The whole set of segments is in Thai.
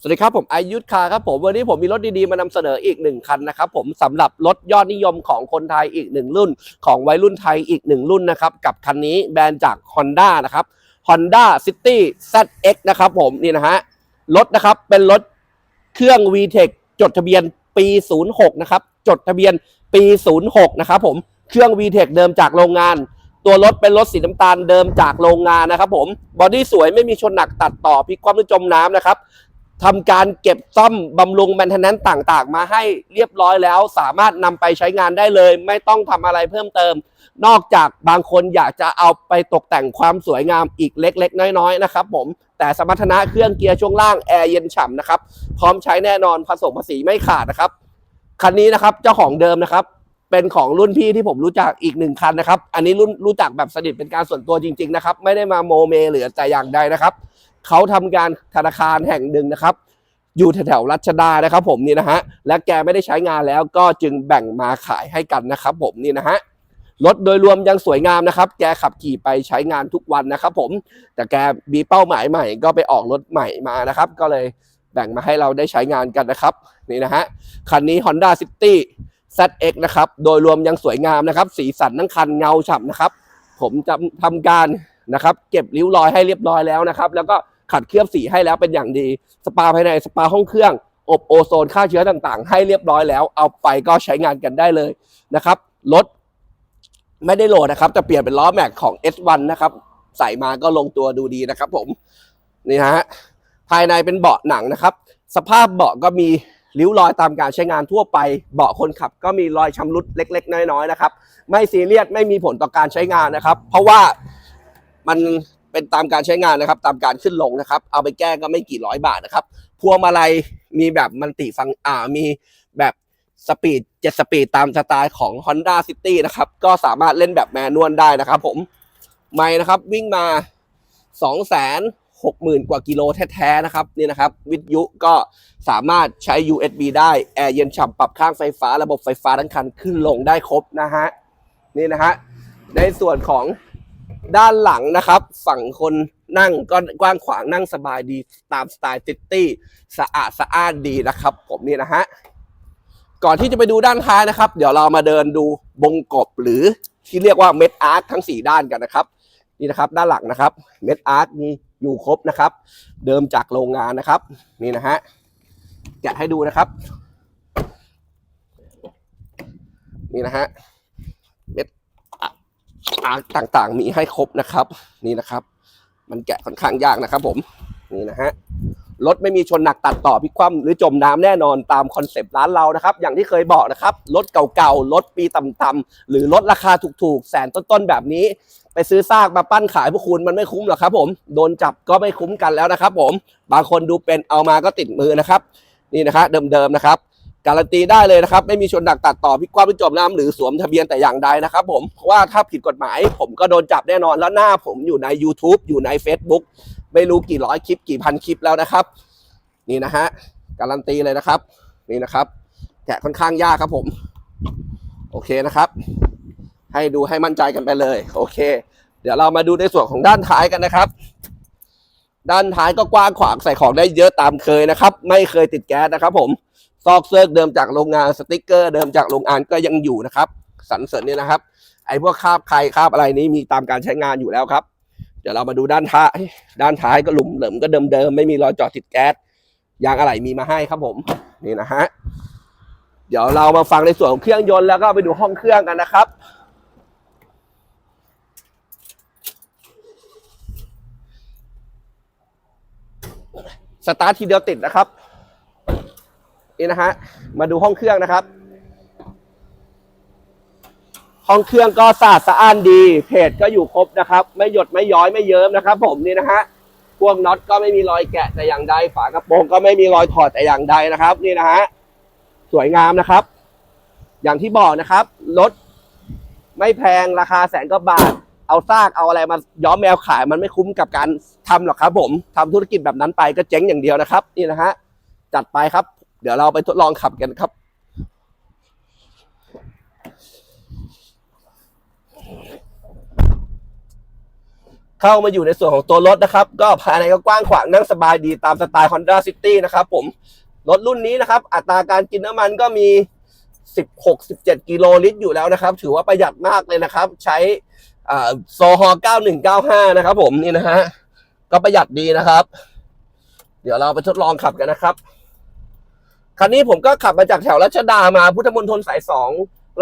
สวัสดีครับผมอายุทธคาครับผมวันนี้ผมมีรถดีๆมานำเสนออีกหนึ่งคันนะครับผมสำหรับรถยอดนิยมของคนไทยอีกหนึ่งรุ่น ของวัยรุ่นไทยอีกหนึ่งรุ่นนะครับกับคันนี้แบรนด์จาก Honda นะครับ Honda City ZX นะครับผมนี่นะฮะรถนะครับเป็นรถเครื่อง VTEC จดทะเบียนปี 06 นะครับ จดทะเบียนปี 06 นะครับผมเครื่อง VTEC เดิมจากโรงงานตัวรถเป็นรถสีน้ำตาลเดิมจากโรงงานนะครับผม บอดี้สวยไม่มีชนหนักตัดต่อพลิกคว่ำหรือจมน้ำนะครับ ทำการเก็บซ่อมบำรุงแมนเทนแนนต่างๆ มาให้เรียบร้อยแล้ว สามารถนำไปใช้งานได้เลย ไม่ต้องทำอะไรเพิ่มเติม นอกจากบางคนอยากจะเอาไปตกแต่งความสวยงามอีกเล็ก ๆ น้อยๆนะครับผมแต่สมรรถนะเครื่องเกียร์ช่วงล่างแอร์เย็นฉ่ำนะครับพร้อมใช้แน่นอนผสมภาษีไม่ขาดนะครับคันนี้นะครับเจ้าของเดิมนะครับเป็นของรุ่นพี่ที่ผมรู้จักอีกหนึ่งคันนะครับ อันนี้รุ่นรู้จักแบบสนิทเป็นการส่วนตัวจริง ๆ นะครับ ไม่ได้มาโมเมหรือแต่อย่างใดนะครับ เขาทำการธนาคารแห่งหนึ่งนะครับ อยู่แถวๆรัชดานะครับ ผมนี่นะฮะและแกไม่ได้ใช้งานแล้วก็จึงแบ่งมาขายให้กันนะครับ ผมนี่นะฮะรถโดยรวมยังสวยงามนะครับ แกขับขี่ไปใช้งานทุกวันนะครับ ผม แต่แกมีเป้าหมายใหม่ ก็ไปออกรถใหม่มานะครับ ก็เลยแบ่งมาให้เราได้ใช้งานกันนะครับ นี่นะฮะ คันนี้ Honda City ZX นะครับ โดยรวมยังสวยงามนะครับ สีสันทั้งคันเงาฉ่ำนะครับ ผมจะทำการนะครับ เก็บริ้วรอยให้เรียบร้อยแล้วนะครับ แล้วก็ ขัดเคลือบสีให้แล้วเป็นอย่างดี สปาภายในสปาห้องเครื่อง อบโอโซนฆ่าเชื้อต่างๆ ให้เรียบร้อยแล้ว เอาไปก็ใช้งานกันได้เลยนะครับรถไม่ได้โหลดนะครับ แต่เปลี่ยนเป็นล้อแม็กของ S1 นะครับ ใส่มาก็ลงตัวดูดีนะครับ ผมนี่ฮะภายในเป็นเบาะหนังนะครับ สภาพเบาะก็มีริ้วรอยตามการใช้งานทั่วไป เบาะคนขับก็มีรอยชำรุดเล็ก ๆ น้อยๆนะครับ ไม่ซีเรียสไม่มีผลต่อการใช้งานนะครับ เพราะว่ามัน เป็นตามการใช้งานนะครับ ตามการขึ้นลงนะครับ เอาไปแก้ก็ไม่กี่ร้อยบาทนะครับพวงมาลัยมีแบบมันติฟังอ่ามีแบบสปีดเจ็ดสปีดตามสไตล์ของ Honda City นะครับ ก็สามารถเล่นแบบแมนนวลได้นะครับ ผมไม่นะครับวิ่งมา2 6 0 0 0 0กว่ากิโลแท้ๆนะครับนี่นะครับ วิทยุก็สามารถใช้ USB ได้ แอร์เย็นฉ่ำปรับข้างไฟฟ้า ระบบไฟฟ้าทั้งคันขึ้นลงได้ครบนะฮะนี่นะฮะในส่วนของ ด้านหลังนะครับ ฝั่งคนนั่งก็กว้างขวางนั่งสบายดีตามสไตล์ซิตี้สะอาดสะอาดดีนะครับ ผมนี่นะฮะก่อนที่จะไปดูด้านท้ายนะครับ เดี๋ยวเรามาเดินดูบงกบหรือที่เรียกว่าเม็ดอาร์ตทั้ง 4 ด้านกันนะครับ นี่นะครับด้านหลังนะครับเม็ดอาร์ตมีอยู่ครบนะครับ เดิมจากโรงงานนะครับ นี่นะฮะแกะให้ดูนะครับ นี่นะฮะาร์ต่างๆ มีให้ครบนะครับ นี่นะครับ มันแกะค่อนข้างยากนะครับ ผมนี่นะฮะรถไม่มีชนหนักตัดต่อพิกคว่ำหรือจมน้ำแน่นอนตามคอนเซปต์ร้านเรานะครับ อย่างที่เคยบอกนะครับรถเก่าๆรถปีต่ำๆหรือรถราคาถูกๆ แสนต้นๆแบบนี้ ไปซื้อซากมาปั้นขายพวกคุณมันไม่คุ้มหรอกครับ ผมโดนจับก็ไม่คุ้มกันแล้วนะครับ ผมบางคนดูเป็นเอามาก็ติดมือนะครับ นี่นะครับเดิมๆนะครับ การันตีได้เลยนะครับ ไม่มีชนหนักตัดต่อพิกควาพิจมน้ำหรือสวมทะเบียนแต่อย่างใดนะครับผมเพราะว่าถ้าผิดกฎหมายผมก็โดนจับแน่นอนแล้วหน้าผมอยู่ใน YouTube อยู่ใน Facebook ไม่รู้กี่ร้อยคลิปกี่พันคลิปแล้วนะครับ นี่นะฮะการันตีเลยนะครับ นี่นะครับแกะค่อนข้างยากครับผม โอเคนะครับ ให้ดูให้มั่นใจกันไปเลย โอเค เดี๋ยวเรามาดูในส่วนของด้านท้ายกันนะครับ ด้านท้ายก็กว้างขวางใส่ของได้เยอะตามเคยนะครับ ไม่เคยติดแก๊สนะครับ ผม ซอกเซิร์กเดิมจากโรงงานสติกเกอร์ เดิมจากโรงงานก็ยังอยู่นะครับ สันเสริญเนี่ยนะครับ ไอ้พวกคาบใครคาบอะไรนี้มีตามการใช้งานอยู่แล้วครับ เดี๋ยวเรามาดูด้านท้าย ด้านท้ายก็หลุมเหลิมก็เดิมๆไม่มีรอยจอดติดแก๊สยางอะไหล่มีมาให้ครับผมนี่นะฮะเดี๋ยวเรามาฟังในส่วนของเครื่องยนต์แล้วก็ไปดูห้องเครื่องกันนะครับสตาร์ททีเดียวติดนะครับ นี่นะฮะมาดูห้องเครื่องนะครับ ห้องเครื่องก็สะอาดสะอ้านดี เพจก็อยู่ครบนะครับ ไม่หยดไม่ย้อยไม่เยิ้มนะครับ ผมนี่นะฮะพวกน็อตก็ไม่มีรอยแกะแต่อย่างใดฝากระโปรงก็ไม่มีรอยถอดแต่อย่างใดนะครับ นี่นะฮะสวยงามนะครับ อย่างที่บอกนะครับรถไม่แพงราคาแสนกว่าบาท เอาซากเอาอะไรมาย้อมแมวขายมันไม่คุ้มกับการทำหรอกครับ ผมทำธุรกิจแบบนั้นไปก็เจ๊งอย่างเดียวนะครับ นี่นะฮะจัดไปครับ เดี๋ยวเราไปทดลองขับกันครับเข้ามาอยู่ในส่วนของตัวรถนะครับ ก็ภายในก็กว้างขวางนั่งสบายดีตามสไตล์ Honda City นะครับผม รถรุ่นนี้นะครับ อัตราการกินน้ำมันก็มี 16-17 กิโลลิตรอยู่แล้วนะครับ ถือว่าประหยัดมากเลยนะครับ ใช้โซฮอ9195 นะครับผมนี่นะฮะ ก็ประหยัดดีนะครับ เดี๋ยวเราไปทดลองขับกันนะครับ คันนี้ผมก็ขับมาจากแถวรัชดามาพุทธมณฑลสายสอง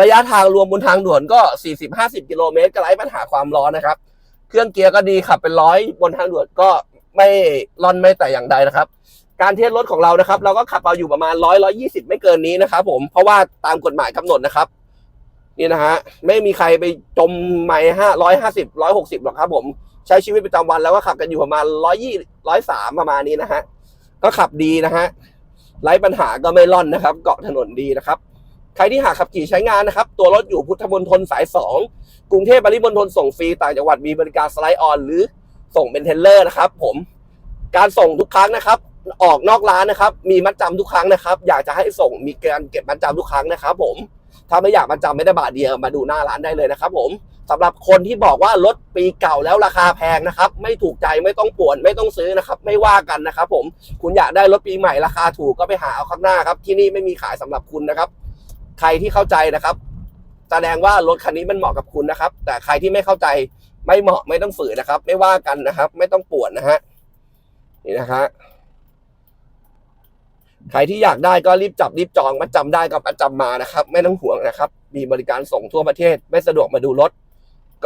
ระยะทางรวมบนทางด่วนก็ 40-50 กิโลเมตรก็ไร้ปัญหาความร้อนนะครับ เครื่องเกียร์ก็ดีขับเป็นร้อยบนทางด่วนก็ไม่ร่อนไม่แต่อย่างใดนะครับ การเทสรถของเรานะครับ เราก็ขับเอาอยู่ประมาณร้อยร้อยี่สิบไม่เกินนี้นะครับผมเพราะว่าตามกฎหมายกำหนดนะครับ นี่นะฮะไม่มีใครไปจมไม่ห้าร้อยห้าสิบร้อยหกสิบหรอกครับ ผมใช้ชีวิตประจำวันแล้วก็ขับกันอยู่ประมาณร้อยยี่ร้อยสามประมาณนี้นะฮะก็ขับดีนะฮะ ไร้ปัญหาก็ไม่ร่อนนะครับ เกาะถนนดีนะครับ ใครที่หากขับขี่ใช้งานนะครับ ตัวรถอยู่พุทธมณฑลสายสองกรุงเทพปริมณฑลส่งฟรีต่างจังหวัดมีบริการสไลด์ออนหรือส่งเป็นเทรลเลอร์นะครับ ผมการส่งทุกครั้งนะครับ ออกนอกร้านนะครับ มีมัดจำทุกครั้งนะครับ อยากจะให้ส่งมีการเก็บมัดจำทุกครั้งนะครับ ผมถ้าไม่อยากมัดจำไม่ได้บาทเดียวมาดูหน้าร้านได้เลยนะครับ ผม สำหรับคนที่บอกว่ารถปีเก่าแล้วราคาแพงนะครับ ไม่ถูกใจไม่ต้องปวนไม่ต้องซื้อนะครับ ไม่ว่ากันนะครับ ผมคุณอยากได้รถปีใหม่ราคาถูกก็ไปหาเอาข้างหน้าครับ ที่นี่ไม่มีขายสำหรับคุณนะครับ ใครที่เข้าใจนะครับ แสดงว่ารถคันนี้มันเหมาะกับคุณนะครับ แต่ใครที่ไม่เข้าใจไม่เหมาะไม่ต้องฝืนนะครับ ไม่ว่ากันนะครับ ไม่ต้องปวนนะฮะนี่นะฮะใครที่อยากได้ก็รีบจับรีบจองมาจำได้ก็มาจำมานะครับ ไม่ต้องห่วงนะครับ มีบริการส่งทั่วประเทศ ไม่สะดวกมาดูรถ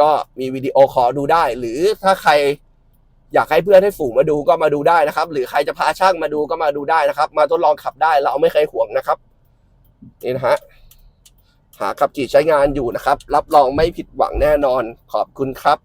ก็มีวิดีโอคอลดูได้ หรือถ้าใครอยากให้เพื่อนให้ฝูงมาดูก็มาดูได้นะครับ หรือใครจะพาช่างมาดูก็มาดูได้นะครับ มาทดลองขับได้เราไม่เคยห่วงนะครับนี่นะฮะหาขับจีใช้งานอยู่นะครับ รับรองไม่ผิดหวังแน่นอนขอบคุณครับ